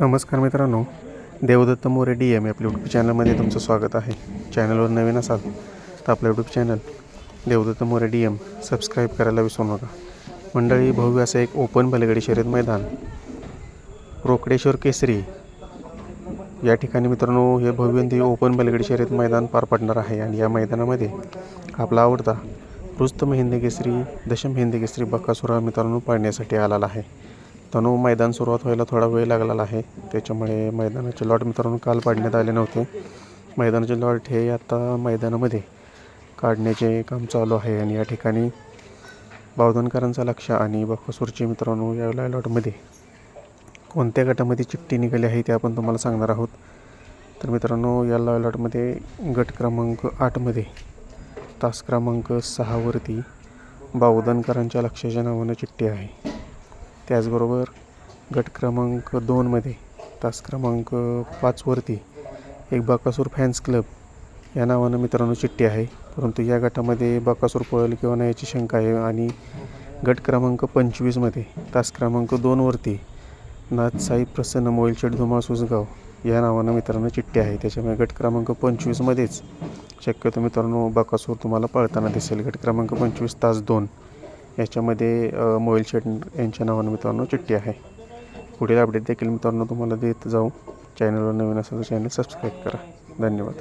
नमस्कार मित्रांनो Devdatta More D M आपल्या यूट्यूब चॅनलमध्ये तुमचं स्वागत आहे. चॅनलवर नवीन असाल तर आपलं YouTube channel Devdatta More D M subscribe करायला विसरू नका. मंडळी भव्य असं एक ओपन बलगडी शर्यत मैदान रोकडेश्वर केसरी या ठिकाणी मित्रांनो हे भव्य ओपन बलगडी शर्यत मैदान पार पडणार आहे आणि या मैदानामध्ये आपला आवडता रुस्तम हिंद केसरी दशम हिंद केसरी बक्कासुरा मित्रांनो पाळण्यासाठी आलेला आहे. तनु मैदान सुरुवात व्हायला थोडा वेळ लागलेला आहे. त्याच्यामुळे मैदानाचे लॉट मित्रांनो काल पाडण्यात आले नव्हते. मैदानाचे लॉट हे आता मैदानामध्ये काढण्याचे काम चालू आहे आणि या ठिकाणी बावधनकरांचा लक्ष आणि बखसूरचे मित्रांनो या लॉटमध्ये कोणत्या गटामध्ये चिठ्ठी निघाली आहे ते आपण तुम्हाला सांगणार आहोत. तर मित्रांनो या लॉटमध्ये गट क्रमांक आठमध्ये तास क्रमांक सहावरती बावधनकरांच्या लक्षाच्या नावानं चिठ्ठी आहे. त्याचबरोबर गट क्रमांक दोनमध्ये तास क्रमांक पाचवरती एक बकासूर फॅन्स क्लब या नावानं मित्रांनो चिठ्ठी आहे. परंतु या गटामध्ये बकासूर पळेल किंवा नाही याची शंका आहे. आणि गट क्रमांक पंचवीसमध्ये तास क्रमांक दोनवरती नाथसाई प्रसन्न मोईलशेठ धुमाळ सुसगाव या नावानं मित्रांनो चिठ्ठी आहे. त्याच्यामुळे गट क्रमांक पंचवीसमध्येच शक्यतो मित्रांनो बकासूर तुम्हाला पळताना दिसेल. गट क्रमांक पंचवीस तास दोन. याच्यामध्ये मोहिल मोबाईल शेट यांच्या नावानं मित्रांनो चिठ्ठी आहे. पुढील अपडेट देखील मित्रांनो तुम्हाला देत जाऊ. चॅनलवर नवीन असेल तर चॅनल सबस्क्राईब करा. धन्यवाद.